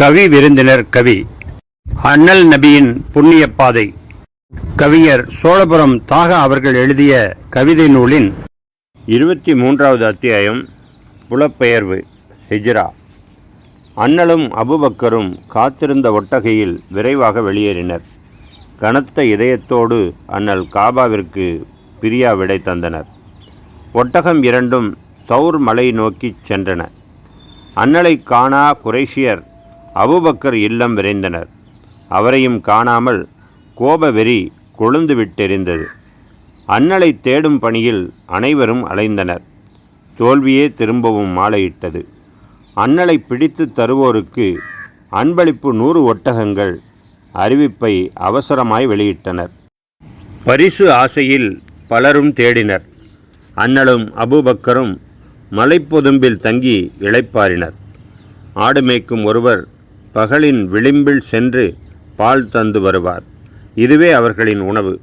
கவி விருந்தினர் கவி. அண்ணல் நபியின் புண்ணிய பாதை. கவிஞர் சோழபுரம் தாகா அவர்கள் எழுதிய கவிதை நூலின் இருபத்தி மூன்றாவது அத்தியாயம் புலப்பெயர்வு ஹிஜ்ரா. அண்ணலும் அபுபக்கரும் காத்திருந்த ஒட்டகையில் விரைவாக வெளியேறினர். கனத்த இதயத்தோடு அண்ணல் காபாவிற்கு பிரியா விடை தந்தனர். ஒட்டகம் இரண்டும் தௌர் மலை நோக்கிச் சென்றன. அண்ணலை காணா குறைஷியர் அபுபக்கர் இல்லம் விரைந்தனர். அவரையும் காணாமல் கோபவெறி கொழுந்து விட்டெறிந்தது அண்ணலை தேடும் பணியில் அனைவரும் அலைந்தனர். தோல்வியே திரும்பவும் மாலையிட்டது. அண்ணலை பிடித்து தருவோருக்கு அன்பளிப்பு நூறு ஒட்டகங்கள் அறிவிப்பை அவசரமாய் வெளியிட்டனர். பரிசு ஆசையில் பலரும் தேடினர். அண்ணலும் அபூபக்கரும் மலைப்பொதும்பில் தங்கி இளைப்பாறினர். ஆடு மேய்க்கும் ஒருவர் பகலின் விளிம்பில் சென்று பால் தந்து வருவார். இதுவே அவர்களின் உணவு.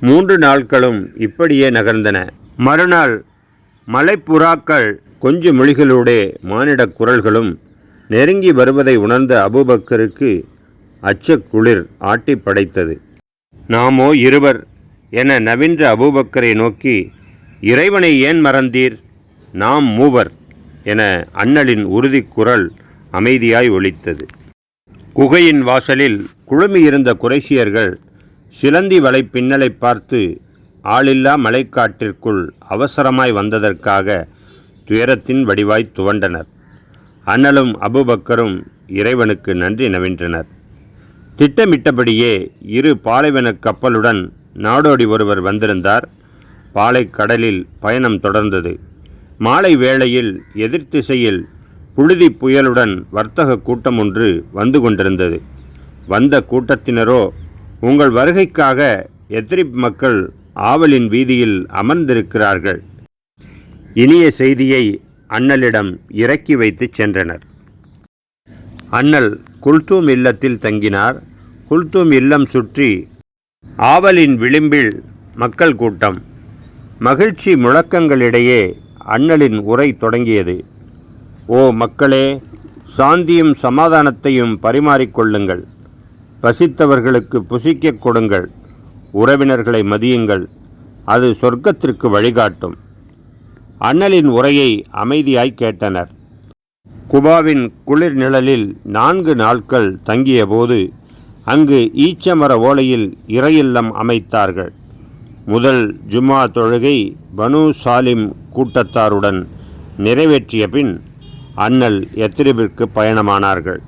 மூன்று நாட்களும் இப்படியே நகர்ந்தன. மறுநாள் மலைப்புறாக்கள் கொஞ்சு மொழிகளோடே மானிடக் குரல்களும் நெருங்கி வருவதை உணர்ந்த அபூபக்கருக்கு அச்சக்குளிர் ஆட்டி படைத்தது. நாமோ இருவர் என நவீன்ற அபூபக்கரை நோக்கி இறைவனை ஏன் மறந்தீர்? நாம் மூவர் என அண்ணலின் உறுதிக்குரல் அமைதியாய் ஒழித்தது. குகையின் வாசலில் குழுமியிருந்த குறைசியர்கள் சிலந்தி வலை பின்னலை பார்த்து ஆளில்லா மலைக்காட்டிற்குள் அவசரமாய் வந்ததற்காக துயரத்தின் வடிவாய் துவண்டனர். அண்ணலும் அபுபக்கரும் இறைவனுக்கு நன்றி நவின்றனர். திட்டமிட்டபடியே இரு பாலைவனக் கப்பலுடன் நாடோடி ஒருவர் வந்திருந்தார். பாலைக்கடலில் பயணம் தொடர்ந்தது. மாலை வேளையில் எதிர்த்திசையில் புழுதி புயலுடன் வர்த்தக கூட்டம் ஒன்று வந்து கொண்டிருந்தது. வந்த கூட்டத்தினரோ உங்கள் வருகைக்காக எத்ரிப் மக்கள் ஆவலின் வீதியில் அமர்ந்திருக்கிறார்கள். இனிய செய்தியை அண்ணலிடம் இறக்கி வைத்துச் சென்றனர். அண்ணல் குல்தூம் இல்லத்தில் தங்கினார். குல்தூம் இல்லம் சுற்றி ஆவலின் விளிம்பில் மக்கள் கூட்டம். மகிழ்ச்சி முழக்கங்களிடையே அண்ணலின் உரை தொடங்கியது. ஓ மக்களே சாந்தியும் சமாதானத்தையும் பரிமாறிக்கொள்ளுங்கள். பசித்தவர்களுக்கு புசிக்கக் கொடுங்கள். உறவினர்களை மதியுங்கள். அது சொர்க்கத்திற்கு வழிகாட்டும். அண்ணலின் உரையை அமைதியாய் கேட்டனர். குபாவின் குளிர் நிழலில் நான்கு நாட்கள் தங்கியபோது அங்கு ஈச்சமர ஓலையில் இறையில்லம் அமைத்தார்கள். முதல் ஜும்மா தொழுகை பனு சாலிம் கூட்டத்தாருடன் நிறைவேற்றிய பின் அண்ணல் எத்திரிபிற்கு பயணமானார்கள்.